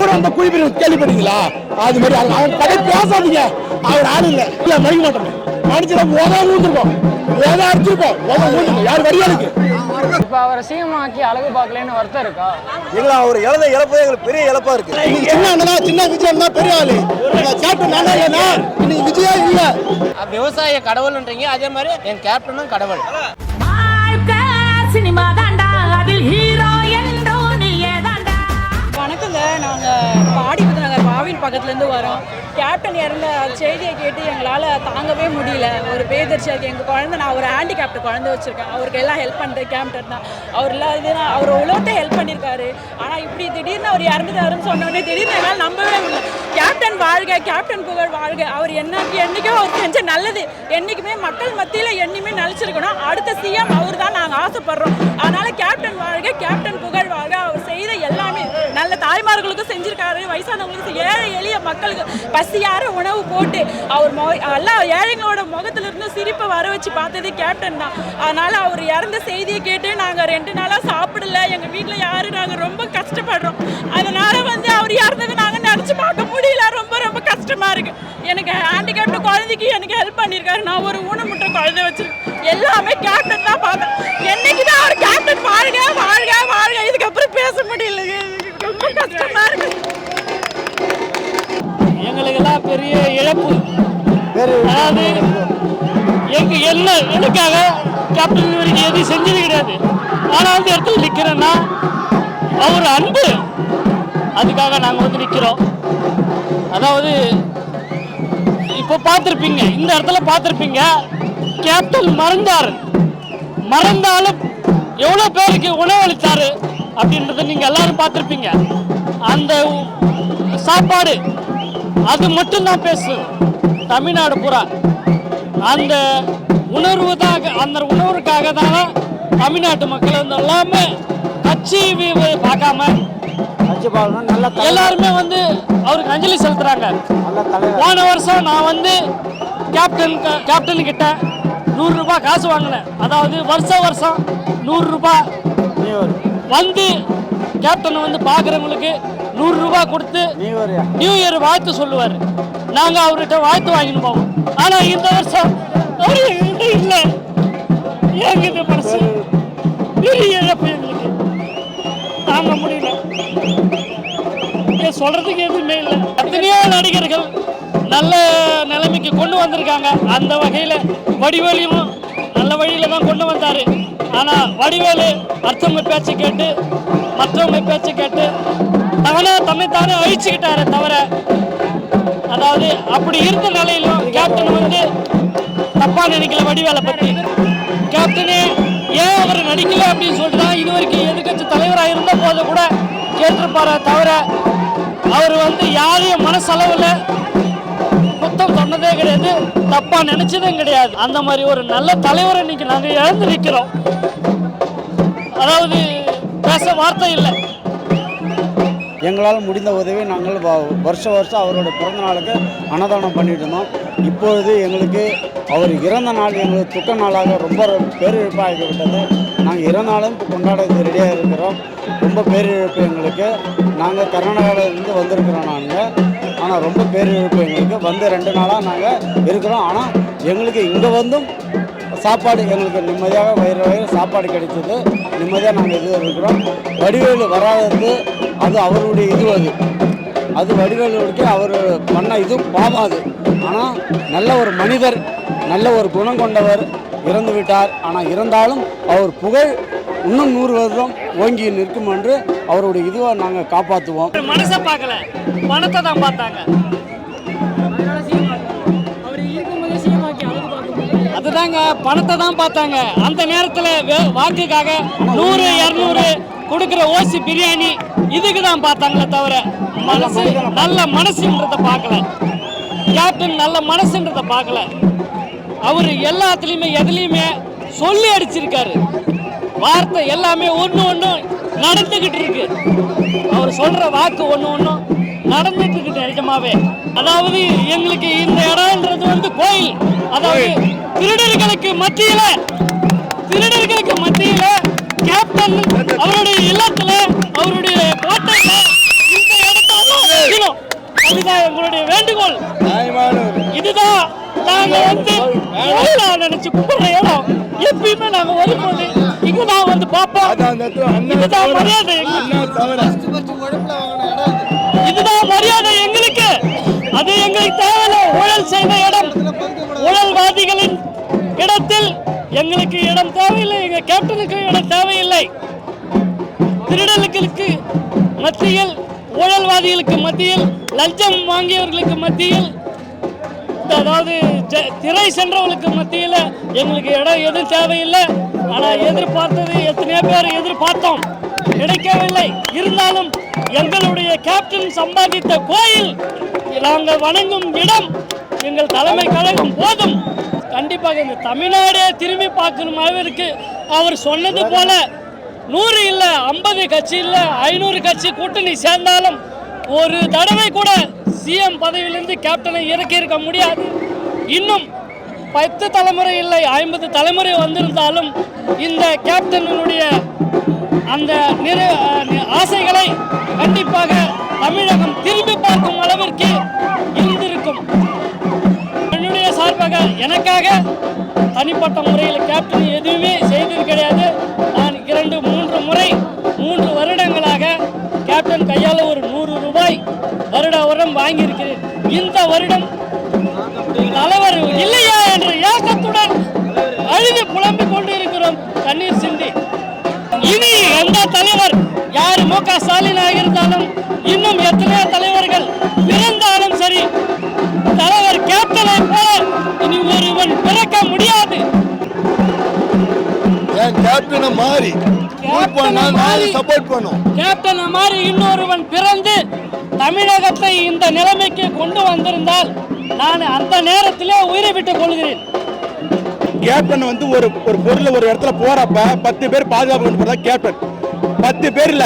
அப்புறம் அந்த குடிப்பிரி கேள்விப்பட்டீங்களா அது மாதிரி அவன் கடை பேசாதீங்க. அவர் ஆள் இல்ல. இல்ல மதிக்க மாட்டோம். மனுஷன ஓதா ஊந்துருக்கோம். ஓதா அடிச்சிருக்கோம். ஓதா ஊந்துருக்கோம். யார் வரியாளுக்கு இப்போ அவரை சீமாக்கி அழகு பார்க்கலன்னு வருத்தம் இருக்கா? எங்களை அவர் இழந்த இழப்பு எங்களுக்கு பெரிய இழப்பா இருக்கு. என்ன அண்ணனா சின்ன விஜய் தான் பெரிய ஆளு. கேப்டன் நானா இல்லைன்னா இன்னைக்கு விஜயா இல்ல. விவசாய கடவுள்ன்றீங்க. அதே மாதிரி என் கேப்டனும் கடவுள். இருந்து வரோம். கேப்டன் இறந்த செய்தியை கேட்டு எங்களால் தாங்கவே முடியல. ஒரு பேதர்ச்சியாக எங்கள் குழந்தை நான் ஒரு ஹேண்டிகேப்ட் குழந்தை வச்சுருக்கேன். அவருக்கு எல்லாம் ஹெல்ப் பண்ணுறது கேப்டன் தான். அவர் இல்லாத அவர் உலகத்தை ஹெல்ப் பண்ணியிருக்காரு. ஆனால் இப்படி திடீர்னு அவர் இறந்துட்டாருன்னு சொன்னோடனே திடீர்னு என்னால் நம்பவே முடியல. கேப்டன் வாழ்க கேப்டன் புகழ் வாழ்க. அவர் என்னைக்கு என்றைக்கும் அவர் செஞ்ச நல்லது. என்றைக்குமே மக்கள் மத்தியில் என்னையுமே நினச்சிருக்கணும் அடுத்த சிஎம் அவர் தான் நாங்கள் ஆசைப்படுறோம். அதனால் கேப்டன் வாழ்க கேப்டன் புகழ் வாழ்க. அவர் செய்த எல்லா தாய்மார்களுக்கும் செஞ்சிருக்காரு. வயசானவங்களுக்கு ஏழை எளிய மக்களுக்கு பசியார உணவு போட்டு அவர் மொ எல்லா ஏழைங்களோட முகத்துல இருந்து சிரிப்பை வர வச்சு பார்த்தது கேப்டன் தான். அதனால அவர் இறந்த செய்தியை கேட்டு நாங்கள் ரெண்டு நாளாக சாப்பிடல. எங்கள் வீட்டில் யாரும் நாங்கள் ரொம்ப கஷ்டப்படுறோம். அதனால வந்து அவர் இறந்தது நாங்கள் நினச்சி பார்க்க முடியல. ரொம்ப ரொம்ப கஷ்டமா இருக்கு. எனக்கு ஹேண்டிகேப்ட் குழந்தைக்கு எனக்கு ஹெல்ப் பண்ணியிருக்காரு நான் ஒரு ஊனமுற்ற குழந்தை வச்சிருக்கேன். எல்லாமே கேப்டன் தான் பார்த்தேன். என்னைக்கு தான் அவர் கேப்டன் வாழ்க வாழ்க வாழ்க இதுக்கப்புறம் பேச முடியல ரொம்ப கஷ்டமா இருக்கு எங்களுக்கெல்லாம் பெரிய இழப்பு. அதாவது எங்க என்ன எனக்காக கேப்டன் வரைக்கும் எதுவும் செஞ்சது கிடையாது. ஆனால் அந்த இடத்துல நிற்கிறேன்னா அவர் அன்பு. அதுக்காக நாங்கள் வந்து நிற்கிறோம் அதாவது இப்போ பார்த்துருப்பீங்க இந்த இடத்துல பார்த்துருப்பீங்க கேப்டன் மறந்தார். மறந்தாலும் எவ்வளோ பேருக்கு உணவளித்தாரு. அப்படின்றத நீங்கள் எல்லாரும் பார்த்துருப்பீங்க. அந்த சாப்பாடு அது மட்டும்தான் பேசும் தமிழ்நாடு பூரா. அந்த உணர்வு தான் அந்த உணர்வுக்காக தானே தமிழ்நாட்டு மக்கள் வந்து எல்லாமே கட்சி பார்க்காம எல்லாருமே வந்து அவருக்கு அஞ்சலி செலுத்துறாங்க. போன வருஷம் நான் வந்து கேப்டன் கேப்டன் கிட்ட நூறு ரூபாய் காசு வாங்கினேன். அதாவது வருஷம் வருஷம் நூறு ரூபாய். வந்து கேப்டனை வந்து பார்க்குறவங்களுக்கு நூறு ரூபாய் கொடுத்து நியூ இயர் வாழ்த்து சொல்லுவார். நாங்கள் அவர்கிட்ட வாழ்த்து வாங்கிட்டு போவோம். ஆனால் இந்த வருஷம் அவர் எங்ககிட்ட இல்லை. எங்கிட்ட மனசு பெரிய இழப்பு எங்களுக்கு. தாங்க முடியல. இங்க சொல்றதுக்கு எதுவுமே இல்லை. எத்தனையோ நடிகர்கள் நல்ல நிலைமைக்கு கொண்டு வந்திருக்காங்க. அந்த வகையில் வடிவேலியும் நல்ல வழியில தான் கொண்டு வந்தாரு. ஆனா வடிவேலு அடுத்தவங்க பேச்சு கேட்டு மற்றவங்க பேச்சு கேட்டு தானே தம்மைத்தானே அழிச்சுக்கிட்டாரே தவிர அதாவது அப்படி இருந்த நிலையிலும் கேப்டன் வந்து தப்பா நினைக்கல வடிவேலை பத்தி. கேப்டனே ஏன் அவர் நடிக்கல? அப்படின்னு சொல்லிட்டு இது வரைக்கும் எதிர்கட்சி தலைவராக இருந்த போது கூட கேட்டிருப்பார தவிர அவர் வந்து யாரையும் மனசளவில் குத்தம் சொன்னதே கிடையாது தப்பா நினைச்சதும் கிடையாது. அந்த மாதிரி ஒரு நல்ல தலைவரை இன்னைக்கு நாங்கள் இழந்து நிற்கிறோம் அதாவது பேச வார்த்தை இல்லை. எங்களால் முடிந்த உதவி நாங்கள் வருஷம் வருஷம் அவரோட பிறந்த நாளுக்கு அன்னதானம் பண்ணிட்டு இருந்தோம். இப்பொழுது எங்களுக்கு அவர் இறந்த நாள் எங்களுக்கு துக்க நாளாக ரொம்ப பேரிழப்பாகிவிட்டது நாங்கள் இறந்த நாளும் கொண்டாட ரெடியாக இருக்கிறோம். ரொம்ப பேரிழப்பு எங்களுக்கு. நாங்கள் கர்நாடகாவிலேருந்து வந்திருக்கிறோம் நாங்கள் ஆனால் ரொம்ப பேரிழப்பு எங்களுக்கு வந்து ரெண்டு நாளாக நாங்கள் இருக்கிறோம். ஆனால் எங்களுக்கு இங்கே வந்தும் சாப்பாடு எங்களுக்கு நிம்மதியாக வயிறு வயிறு சாப்பாடு கிடைச்சது. நிம்மதியாக நாங்கள் இது இருக்கிறோம். வடிவேலு வராதது அது அவருடைய இது அது. அது வடிவேலுக்கு அவர் பண்ண இது பாவம் அது. ஆனால் நல்ல ஒரு மனிதர் நல்ல ஒரு குணம் கொண்டவர் இறந்து விட்டார் ஆனால் இருந்தாலும் அவர் புகழ் இன்னும் நூறு வருடம் ஓங்கி நிற்கும் என்று அவருடைய இதுவாக நாங்கள் காப்பாற்றுவோம் மனசை பார்க்கல. பணத்தை தான் பார்த்தாங்க. அவர் அதுதாங்க பணத்தை தான் பார்த்தாங்க. அந்த நேரத்தில் வாக்குக்காக நூறு இரநூறு கொடுக்குற ஓசி பிரியாணி இதுக்கு தான் பார்த்தாங்களே தவிர மனசு நல்ல மனசுன்றத பார்க்கல. கேப்டன் நல்ல மனசுன்றத பார்க்கல. அவர் எல்லாத்துலேயுமே எதுலேயுமே சொல்லி அடிச்சிருக்காரு. வார்த்தை எல்லாமே ஒன்று ஒன்று நடந்துக்கிட்டு இருக்கு. அவர் சொல்ற வாக்கு ஒன்று ஒன்றும் நடந்துட்டு இருக்கு நிஜமாவே. அதாவது எங்களுக்கு இந்த இடம்ன்றது வந்து கோயில். அதாவது திருடர்களுக்கு மத்தியில திருடர்களுக்கு மத்தியில கேப்டன் அவருடைய இல்லத்துல அவருடைய கோட்டையில இந்த இடத்துல கோல் இதுதான் நாங்க வந்து நினைச்சு கும்பிடுற இடம். எப்பயுமே நாங்க வரும்போது இங்க நான் வந்து பார்ப்போம் இதுதான் மரியாதை. எங்களுக்கு. இதுதான் மரியாதை எங்களுக்கு. அது எங்களுக்கு தேவையில்ல. ஊழல் செய்த இடம். ஊழல்வாதிகளின் இடத்தில் எங்களுக்கு இடம் தேவையில்லை. எங்க கேப்டனுக்கு இடம் தேவையில்லை. திருடர்களுக்கு மத்தியில் ஊழல்வாதிகளுக்கு மத்தியில் லஞ்சம் வாங்கியவர்களுக்கு மத்தியில் அதாவது திரை சென்றவர்களுக்கு மத்தியில் எங்களுக்கு இடம் எதுவும் தேவையில்லை. ஆனால் எதிர்பார்த்தது எத்தனையோ பேர் எதிர்பார்த்தோம். கிடைக்கவில்லை. இருந்தாலும் எங்களுடைய கேப்டன் சம்பாதித்த கோயில் நாங்கள் வணங்கும் இடம் எங்கள் தலைமை கழகம் போதும். கண்டிப்பாக இந்த தமிழ்நாடே திரும்பி பார்க்கணும் அளவிற்கு அவர் சொன்னது போல நூறு இல்லை ஐம்பது கட்சி இல்லை ஐநூறு கட்சி கூட்டணி சேர்ந்தாலும் ஒரு தடவை கூட சிஎம் பதவியிலிருந்து கேப்டனை இறக்கி இருக்க முடியாது. இன்னும் பத்து தலைமுறை இல்லை ஐம்பது தலைமுறை வந்திருந்தாலும் இந்த கேப்டனுடைய அந்த நிறு ஆசைகளை கண்டிப்பாக தமிழகம் திரும்பி பார்க்கும் அளவிற்கு இருந்திருக்கும். என்னுடைய சார்பாக எனக்காக தனிப்பட்ட முறையில் கேப்டன் எதுவுமே செய்தது கிடையாது. நான் இரண்டு மூன்று முறை மூன்று வருடங்களாக கேப்டன் கையால் எந்த தலைவர் யார்? மு க ஸ்டாலினாக இருந்தாலும் இன்னும் எத்தனையோ தலைவர்கள் பிறந்தாலும் சரி தலைவர் கேப்டனை போல இனி ஒருவன் பிறக்க முடியாது. கேப்டனை மாறி? மாறி சப்போர்ட் பண்ணும். கேப்டன் மாதிரி இன்னொருவன் பிறந்து தமிழகத்தை இந்த நிலைமைக்கு கொண்டு வந்திருந்தால் நான் அந்த நேரத்திலே உயிரை விட்டுக் கொள்கிறேன். கேப்டன் வந்து ஒரு ஒரு பொருள் ஒரு இடத்துல போறப்ப பத்து பேர் பாதுகாப்பு கொண்டு போறதா கேப்டன். பத்து பேர் இல்ல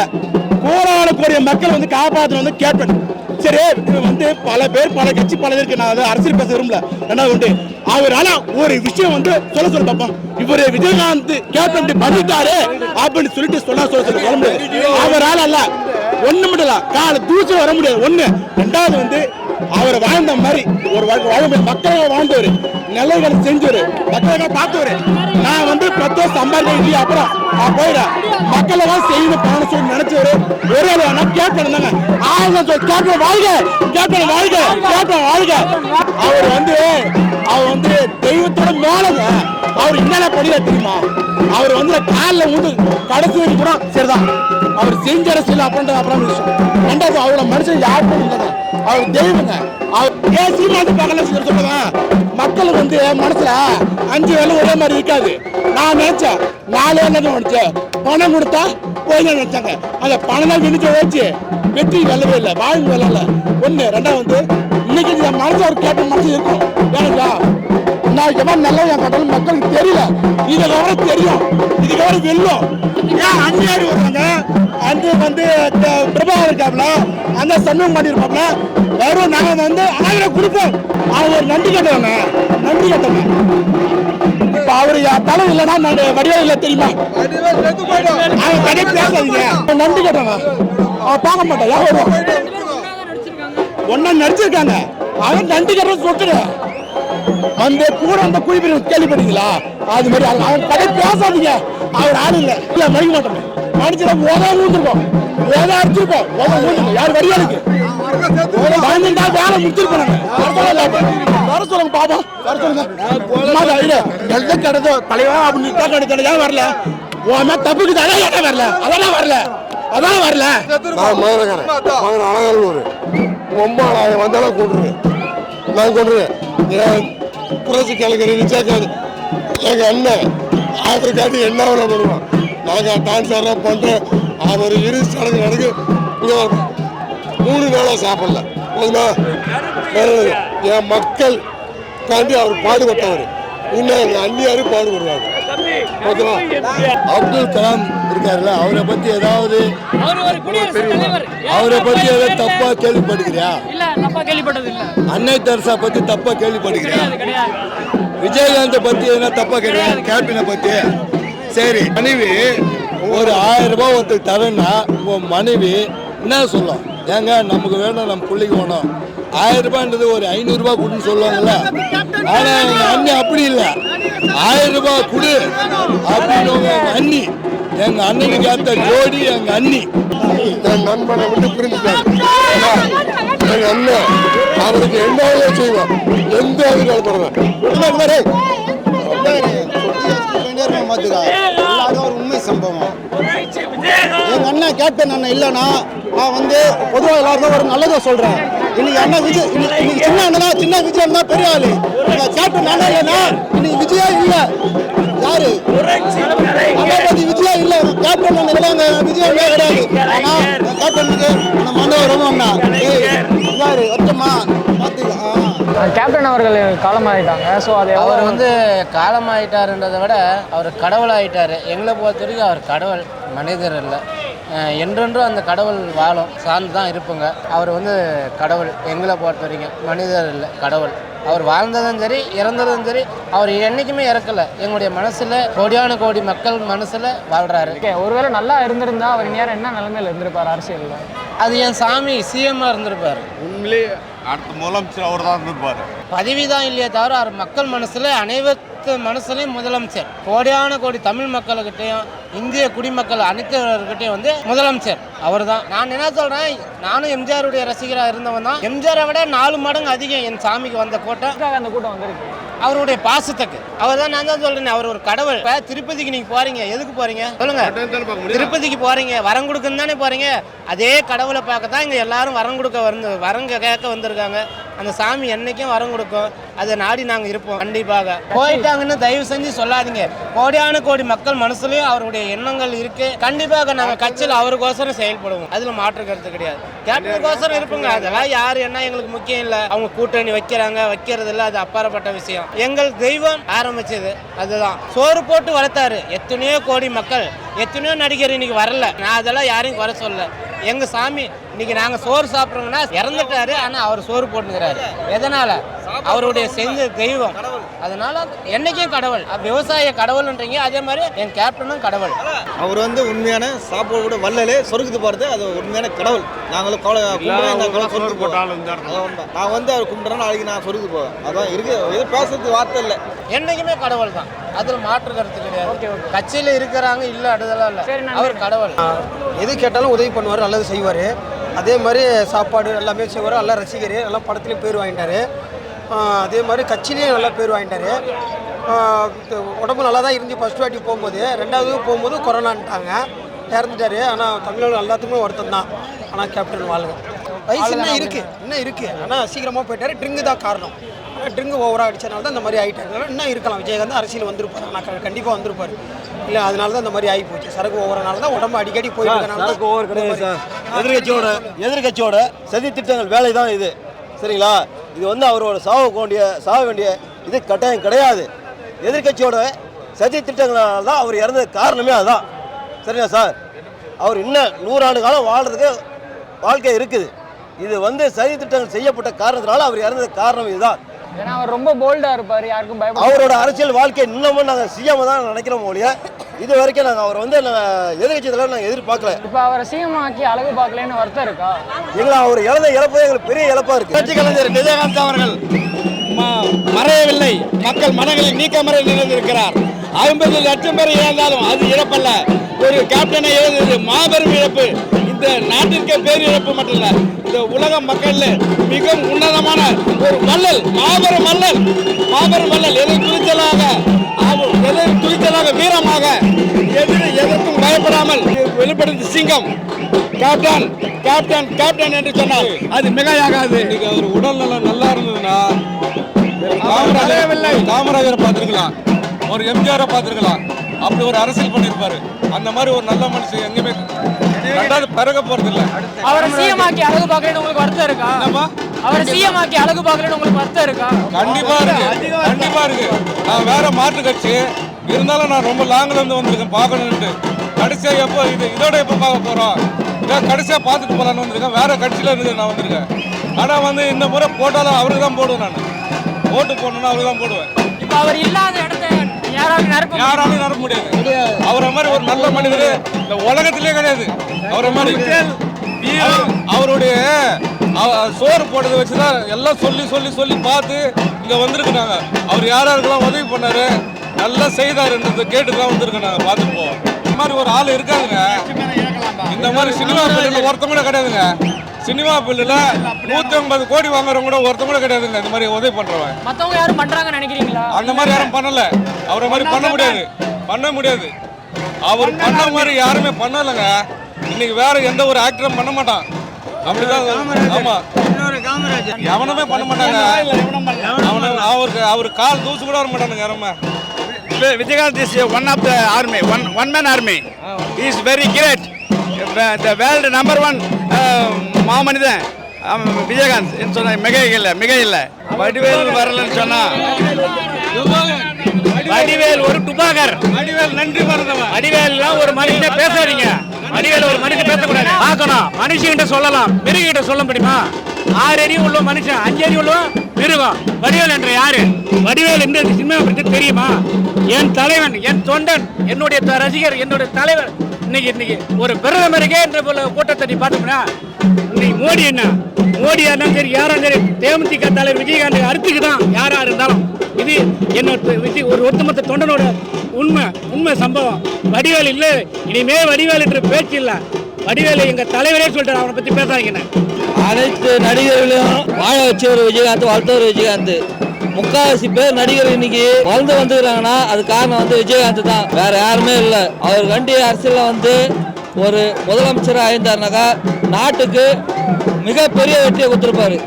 மக்கள் வந்து காப்பாற்றணும் வந்து கேப்டன் சரி இது வந்து பல பேர் பல கட்சி பல இருக்கு நான் அரசியல் பேச விரும்பல. ரெண்டாவது உண்டு? அவரால ஒரு விஷயம் வந்து சொல்ல சொல்ல பார்ப்போம் இவரு விஜயகாந்த் கேப்டன் பண்ணிட்டாரு அப்படின்னு சொல்லிட்டு சொல்ல சொல்ல சொல்ல சொல்ல முடியாது. அவரால் அல்ல ஒண்ணு மட்டும் கால தூசம் வர முடியாது. ஒண்ணு. ரெண்டாவது வந்து அவர் வாழ்ந்த மாதிரி ஒரு வாழ்க்கை வாழ மக்களாக வாழ்ந்தவர் நல்லவர்களை செஞ்சவர் மக்களுக்காக பார்த்தவர். நான் வந்து பத்து வருஷம் சம்பாதிக்க அப்புறம் நான் போயிடேன் மக்களுக்காக செய்யணும் பணம் சொல்லி நினைச்சவரு. ஒரே ஆனா கேப்டன் தாங்க ஆளுங்க சொல் கேப்டன் வாழ்க கேப்டன் வாழ்க கேப்டன் வாழ்க. அவர் வந்து அவர் வந்து தெய்வத்தோட மேலங்க. அவர் என்னென்ன படியா தெரியுமா? அவர் வந்து காலில் வந்து கடைசி வரைக்கும் கூட சரிதான். அவர் செஞ்ச அரசியல் அப்படின்ற அப்புறம் விஷயம் ரெண்டாவது அவரோட மனுஷன் யாருக்கும் இல்லை அவர் தெய்வம் அவர் ஏன் சீமாந்து பார்க்கல சொல்லுவேன் மக்களுக்கு வந்து மனசுல அஞ்சு வேலை ஒரே மாதிரி இருக்காது. நான் நினைச்சேன் நாலு என்ன நினைச்சேன். பணம் கொடுத்தா போய் நினைச்சாங்க. அந்த பணம் தான் வினிச்சு வச்சு வெற்றி வெல்லவே இல்லை வாழ்வு வெல்லல. ஒன்று ரெண்டாவது வந்து இன்னைக்கு என் மனசு அவர் கேட்ட மனசு இருக்கும். ஏனுங்களா நான் எவன் நல்லா என் கடவுள் மக்களுக்கு தெரியல. இதுக்கப்புறம் தெரியும். இதுக்கப்புறம் வெல்லும். ஏன் அந்நியாரி வருவாங்க அந்த வந்து பிரபா இருக்காங்களா அந்த சண்முகம் பண்ணிருப்பாப்ல வரும் நாங்கள் வந்து ஆயிரம் கொடுப்போம். அவர் ஒரு நன்றி கட்டவங்க. நன்றி கட்டவங்க. இப்போ அவர் தலை இல்லைன்னா நான் வடிவேல் இல்லை தெரியுமா? அவங்க கதை பேசாதீங்க. நன்றி கட்டவங்க. அவன் பார்க்க மாட்டான் யார் வருவான்? ஒன்னா நடிச்சிருக்காங்க. அவன் நன்றி கட்டுறது சொல்லிட்டு அந்த கூட அந்த குடிப்பிரி கேள்விப்பட்டீங்களா? அது மாதிரி அவன் கதை பேசாதீங்க. அவர் ஆள் இல்லை. இல்லை மறைக்க மாட்டோம். மனுஷன ஓதா ஊந்துருக்கோம் ஓதா அடிச்சிருக்கோம். ஓதா ஊந்துருக்கோம் யார் வரியாளுக்கு பயந்துட்டா வேலை முடிச்சிருக்கோம் வர சொல்லுங்க வர வர சொல்லுங்க. எல்லாம் தலைவா அப்படின்னு வரல. உன் தப்புக்கு அதான் வரல. அதெல்லாம் வரல. அதான் வரல. நான் மதுரக்காரன். மதுரை அழகர் ரொம்ப வந்தாலும் கொண்டுருவேன் நான் கொண்டுருவேன் புரட்சி கலைஞர் நிச்சயம் எங்க அண்ணன் ஆதர் என்ன வேலை பண்ணுவான் நாங்கள் டான்ஸ் எல்லாம் பண்ணுறோம் அவர் இரு சடங்கு நடக்கு. இங்கே மூணு வேளை சாப்பிடல. போதுமா. என் மக்கள் காண்டி அவர் பாடுபட்டவர். இன்னும் எங்கள் அண்ணியாரும் பாடுபடுவாங்க ஓகேவா? அப்துல் கலாம் இருக்காருல்ல அவரை பத்தி ஏதாவது அவர் பத்தி ஏதாவது தப்பா கேள்விப்படுகிறியா? அன்னை தெரசா பத்தி தப்பா கேள்விப்படுகிறியா? விஜயகாந்த் பத்தி என்ன தப்பா கேள்வி கேப்டனை பத்தி? சரி மனைவி ஒரு ஆயிரம் ரூபாய் ஒருத்தர் தரேன்னா உன் மனைவி என்ன சொல்லும் ஏங்க நமக்கு வேணும் நம்ம பிள்ளைக்கு வேணும் ஆயிரம் ரூபான்றது ஒரு ஐநூறு ரூபாய் கொடுன்னு சொல்லுவாங்கல்ல ஆனா எங்க அண்ணி அப்படி இல்லை ஆயிரம் ரூபாய் கொடு அப்படின்னு எங்க அண்ணி எங்க அண்ணனுக்கு ஏத்த ஜோடி எங்க அண்ணி என் நண்பனை விட்டு பிரிஞ்சுட்டாங்க எங்க அண்ணன் அவருக்கு என்ன செய்வோம் எந்த அதிகாரப்படுறேன் எல்லாரும் ஒரு உண்மை சம்பவம். எங்க அண்ணன் கேப்டன் அண்ணன் இல்லைன்னா நான் வந்து பொதுவாக எல்லாருக்கும் ஒரு நல்லதை சொல்றேன். இன்னைக்கு அண்ணன் விஜய் இன்னைக்கு சின்ன அண்ணனா சின்ன விஜய் அண்ணா பெரிய ஆளு. கேப்டன் அண்ணன் இல்லைன்னா இன்னைக்கு விஜயா இல்ல. யாரு? அமராவதி விஜயா இல்ல. கேப்டன் அண்ணன் இல்லை விஜய் அண்ணா கிடையாது. ஆனா இந்த கேப்டனுக்கு அந்த மண்டபம் ரொம்ப யாரு? ஒருத்தம்மா. பாத்துக்கலாம் கேப்டன் அவர்கள் காலமாயிட்டாங்க. ஸோ அது அவர் வந்து காலமாயிட்டாருன்றதை விட அவர் கடவுள் ஆயிட்டாரு எங்களை பொறுத்த வரைக்கும் அவர் கடவுள் மனிதர் இல்லை. என்றென்றும் அந்த கடவுள் வாழும் சார்ந்து தான் இருப்புங்க. அவர் வந்து கடவுள் எங்களை பொறுத்த வரைக்கும் மனிதர் இல்லை கடவுள். அவர் வாழ்ந்ததும் சரி இறந்ததும் சரி அவர் என்றைக்குமே இறக்கல. எங்களுடைய மனசுல கோடியான கோடி மக்கள் மனசுல வாழ்றாரு. ஓகே ஒருவேளை நல்லா இருந்திருந்தா அவர் நேரம் என்ன நிலைமையில இருந்திருப்பார் அரசியல்ல? அது என் சாமி சிஎம்மா இருந்திருப்பாரு. உண்மையிலே அடுத்த முதலமைச்சர் அவர் தான் இருந்திருப்பாரு பதவி தான் இல்லையே தவிர அவர் மக்கள் மனசுல அனைவத்து மனசுலையும் முதலமைச்சர். கோடியான கோடி தமிழ் மக்கள்கிட்டையும் இந்திய குடிமக்கள் அனைத்துவர்கிட்டையும் வந்து முதலமைச்சர். அவர் தான் நான் என்ன சொல்றேன்? நானும் எம்ஜிஆருடைய ரசிகராக இருந்தவன் தான் எம்ஜிஆரை விட நாலு மடங்கு அதிகம் என் சாமிக்கு வந்த கோட்டை. எதுக்காக அந்த கூட்டம் வந்திருக்கு? அவருடைய பாசத்துக்கு. அவர் தான் நான் தான் சொல்றேன் அவர் ஒரு கடவுள். இப்ப திருப்பதிக்கு நீங்க போறீங்க எதுக்கு போறீங்க? சொல்லுங்க. திருப்பதிக்கு போறீங்க வரம் கொடுக்கன்னு தானே போறீங்க. அதே கடவுளை பார்க்க தான் இங்க எல்லாரும் வரம் கொடுக்க வந்து வரங்க கேட்க வந்திருக்காங்க. அந்த சாமி என்னைக்கும் வரம் கொடுக்கும். அதை நாடி நாங்கள் இருப்போம். கண்டிப்பாக. போயிட்டாங்கன்னு தயவு செஞ்சு சொல்லாதீங்க. கோடியான கோடி மக்கள் மனசுலையும் அவருடைய எண்ணங்கள் இருக்கு. கண்டிப்பாக நாங்கள் கட்சியில் அவருக்கோசரம் செயல்படுவோம். அதில் மாற்று கருத்து கிடையாது. கேப்டனுக்கோசரம் இருப்போங்க. அதெல்லாம் யாரு என்ன எங்களுக்கு முக்கியம் இல்லை. அவங்க கூட்டணி வைக்கிறாங்க வைக்கிறது இல்லை. அது அப்பாற்பட்ட விஷயம். எங்கள் தெய்வம் ஆரம்பிச்சது அதுதான். சோறு போட்டு வளர்த்தாரு. எத்தனையோ கோடி மக்கள் எத்தனையோ நடிகர் இன்னைக்கு வரல. நான் அதெல்லாம் யாரையும் குறை சொல்ல எங்க சாமி இன்னைக்கு நாங்க சோறு சாப்பிட்றோம்னா இறந்துட்டாரு ஆனா அவர் சோறு போட்டுக்கிறாரு. எதனால? அவருடைய செஞ்ச தெய்வம். அதனால என்னைக்கும் கடவுள். விவசாய கடவுள்ன்றீங்க. அதே மாதிரி என் கேப்டனும் கடவுள். அவர் வந்து உண்மையான சாப்பாடு கூட வல்லலே சொருக்குது போகிறது அது உண்மையான கடவுள். நாங்களும் சொருக்கு போட்டோம் நான் வந்து அவர் கும்பிட்றேன் நாளைக்கு நான் சொருக்கு போவேன் அதான் இருக்கு. எதுவும் பேசுறதுக்கு வார்த்தை இல்லை. என்னைக்குமே கடவுள் தான். அதுல மாற்று கருத்து கிடையாது. கட்சியில இருக்கிறாங்க இல்ல அடுதெல்லாம் இல்ல. அவர் கடவுள். எது கேட்டாலும் உதவி பண்ணுவார் நல்லது செய்வார். அதே மாதிரி சாப்பாடு எல்லாமே செய்வார். நல்லா ரசிகர். நல்லா படத்துலையும் பேர் வாங்கிட்டாரு. அதே மாதிரி கட்சியிலையும் நல்லா பேர் வாங்கிட்டாரு. உடம்பு நல்லா தான் இருந்து ஃபஸ்ட் வாட்டி போகும்போது ரெண்டாவது போகும்போது கொரோனான்ட்டாங்க இறந்துட்டாரு. ஆனால் தமிழ்நாடு எல்லாத்துக்குமே ஒருத்தன் தான். ஆனால் கேப்டன் வாழ்க. வயசு இன்னும் இருக்குது இன்னும் இருக்குது ஆனால் சீக்கிரமாக போயிட்டாரு. ட்ரிங்கு தான் காரணம். ட்ரிங்கு ஓவராக அடிச்சனால தான் இந்த மாதிரி ஆகிட்டாரு இன்னும் இருக்கலாம். விஜயகாந்த் அரசியல் வந்திருப்பார். ஆனால் கண்டிப்பாக வந்திருப்பார். இல்லை அதனால தான் இந்த மாதிரி ஆகி போச்சு. சரக்கு ஓவரனால தான் உடம்பு அடிக்கடி போயிட்டு ஓவர் கிடையாது சார். எதிர்கட்சியோட எதிர்கட்சியோட சதி திட்டங்கள் வேலை தான் இது. சரிங்களா? இது வந்து அவரோட சாக வேண்டிய சாக வேண்டிய இது கட்டாயம் கிடையாது. எதிர்கட்சியோட சதி திட்டங்களால் தான் அவர் இறந்தது காரணமே அதுதான். சரிங்களா சார்? அவர் இன்னும் நூறாண்டு காலம் வாழ்றதுக்கு வாழ்க்கை இருக்குது. இது வந்து சதி திட்டங்கள் செய்யப்பட்ட காரணத்தினால அவர் இறந்தது காரணம் இதுதான். ஏன்னா அவர் ரொம்ப போல்டா இருப்பார் யாருக்கும் பயப்பட அவரோட அரசியல் வாழ்க்கை இன்னமும் நாங்கள் சிஎம் தான் நினைக்கிறோம் ஒழிய இது வரைக்கும் நாங்கள் அவர் வந்து எதிர்கட்சி தலைவர் நாங்கள் எதிர்பார்க்கல. இப்போ அவரை சிஎம் ஆக்கி அழகு பார்க்கலன்னு வருத்தம் இருக்கா? எங்களை அவர் இழந்த இழப்பு எங்களுக்கு பெரிய இழப்பா இருக்கு. புரட்சி கலைஞர் விஜயகாந்த் அவர்கள் மறையவில்லை. மக்கள் மனங்களில் நீக்கமறை நிறைந்திருக்கிறார் ஐம்பது லட்சம் பேர் இழந்தாலும் அது இழப்பல்ல. ஒரு கேப்டனை இழந்தது மாபெரும் இழப்பு. இந்த நாட்டிற்கே பேரிழப்பு மட்டும் இல்ல இந்த உலக மக்கள்ல மிகவும் உன்னதமான ஒரு வள்ளல் மாபெரும் வள்ளல் மாபெரும் வள்ளல் எதை துணிச்சலாக அவர் எதை துணிச்சலாக வீரமாக எதிர் எதற்கும் பயப்படாமல் வெளிப்படுத்த சிங்கம். கேப்டன் கேப்டன் கேப்டன் என்று சொன்னால் அது மிகையாகாது. இன்னைக்கு அவர் உடல் நலம் நல்லா இருந்ததுன்னா காமராஜர் காமராஜரை பார்த்துருக்கலாம். ஒரு எம்ஜிஆரை பார்த்துருக்கலாம். அப்படி ஒரு அரசியல் பண்ணியிருப்பாரு அந்த மாதிரி ஒரு நல்ல மனுஷன் எங்கேயுமே ரெண்டாவது பிறக போறது இல்ல அவரை சிஎம் ஆக்கி அழகு பார்க்கலன்னு உங்களுக்கு வருத்தம் இருக்கா? அவரை சிஎம் ஆக்கி அழகு பார்க்கலன்னு உங்களுக்கு வருத்தம் இருக்கா? கண்டிப்பா இருக்கு. கண்டிப்பா இருக்கு. நான் வேற மாற்று கட்சி. இருந்தாலும் நான் ரொம்ப லாங்ல இருந்து வந்திருக்கேன் பார்க்கணுன்ட்டு கடைசியா எப்போ இது இதோட எப்போ பார்க்க போறோம்? இதை கடைசியா பார்த்துட்டு போலான்னு வந்திருக்கேன். வேற கட்சியில இருந்து நான் வந்திருக்கேன். ஆனா வந்து இந்த முறை போட்டாலும் அவருக்கு தான் போடுவேன் நான். ஓட்டு போடணும்னா அவருக்கு தான் போடுவேன். இப்போ அவர் இல்லாத இடத்த யாராலும் நட முடியாது. அவரை மாதிரி ஒரு நல்ல மனிதர் இந்த உலகத்திலே கிடையாது. அவரை மாதிரி அவர்- அவருடைய அவ- சோறு போட்டதை வச்சு தான் எல்லாம் சொல்லி சொல்லி சொல்லி பார்த்து இங்கே வந்திருக்கிறாங்க. அவர் யார் யாருக்கெல்லாம் உதவி பண்ணாரு? நல்லா செய்தாருன்றதை கேட்டு தான் வந்திருக்கோம் நாங்கள் பார்த்துட்டு போவோம் இந்த மாதிரி ஒரு ஆள் இருக்காங்க இந்த மாதிரி சினிமா கூட கிடையாதுங்க. சினிமா பில்லில் நூற்றி ஐம்பது கோடி வாங்குறவங்க கூட ஒருத்தம் கூட கிடையாதுங்க. இந்த மாதிரி உதவி பண்ணுறவன் மற்றவங்க யாரும் பண்ணுறாங்கன்னு நினைக்கிறீங்களா? அந்த மாதிரி யாரும் பண்ணல. அவரை மாதிரி பண்ண முடியாது. பண்ண முடியாது. அவர் பண்ண மாதிரி யாருமே பண்ணலைங்க. இன்னைக்கு வேற எந்த ஒரு ஆக்டரும் பண்ண மாட்டான். அப்படிதான் ஆமா. எவனுமே பண்ண மாட்டாங்க. அவன அவருக்கு அவர் கால் தூசு கூட வர மாட்டானுங்க யாருமே. Vijayakanth is one of the army one one man army is very great the world number one மாமனிதன் Vijayakanth சொன்ன மிக இல்லை மிக இல்லை. வடிவேல் வரலன்னு சொன்னா வடிவேல் ஒரு டுபாகர் வடிவேல் நன்றி மறந்தவன் வடிவேல்லாம் ஒரு மனுஷன் பேசாதீங்க. வடிவேல் ஒரு மனுஷன் பேசக்கூடாது. பார்க்கணும். மனுஷங்கிட்ட சொல்லலாம். மிருகிட்ட சொல்ல முடியுமா? ஆறு அடி உள்ள மனுஷன் அஞ்சு அடி உள்ள மிருகம். வடிவேல் என்ற யாரு? வடிவேல் என்ற சினிமா பற்றி தெரியுமா? என் தலைவன் என் தொண்டன் என்னுடைய ரசிகர் என்னுடைய தலைவர் இன்னைக்கு இன்னைக்கு ஒரு பிரதமருக்கே என்ற போல கூட்டத்தை நீ பார்த்தோம்னா இன்னைக்கு மோடி என்ன? மோடியா இருந்தாலும் சரி யாரா சரி தேமுதிக தலைவர் விஜயகாந்த் அறுத்துக்கு தான் யாரா இருந்தாலும் இது என்னோட விஜய் ஒரு ஒட்டுமொத்த தொண்டனோட உண்மை உண்மை சம்பவம். வடிவேல் இல்லை இனிமே வடிவேல் என்ற பேச்சு இல்லை. வடிவேல் எங்க தலைவரே சொல்லிட்டாரு அவனை பத்தி பேசாதீங்கன்னு அனைத்து நடிகர்களையும் வாழ வச்சவர் விஜயகாந்த் வளர்த்தவர் விஜயகாந்த். முக்காவாசி பேர் நடிகர் இன்னைக்கு வளர்ந்து வந்துக்கிறாங்கன்னா அது காரணம் வந்து விஜயகாந்த் தான். வேற யாருமே இல்லை. அவர் கண்டி அரசியலில் வந்து ஒரு முதலமைச்சராக ஆயிருந்தாருனாக்கா நாட்டுக்கு மிகப்பெரிய வெற்றியை கொடுத்துருப்பாரு.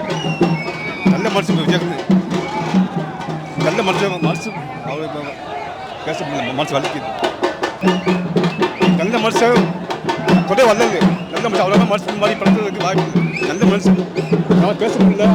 நல்ல மனுஷன் விஜயகாந்த். நல்ல மனுஷன் மனசு அவர் பேச முடியல மனசு வலிக்குது. நல்ல மனுஷன் கொடை வந்தது நல்ல மனுஷன் அவ்வளோ மனுஷன் மாதிரி பண்ணுறதுக்கு வாய்ப்பு. நல்ல மனுஷன். நான் பேச முடியல.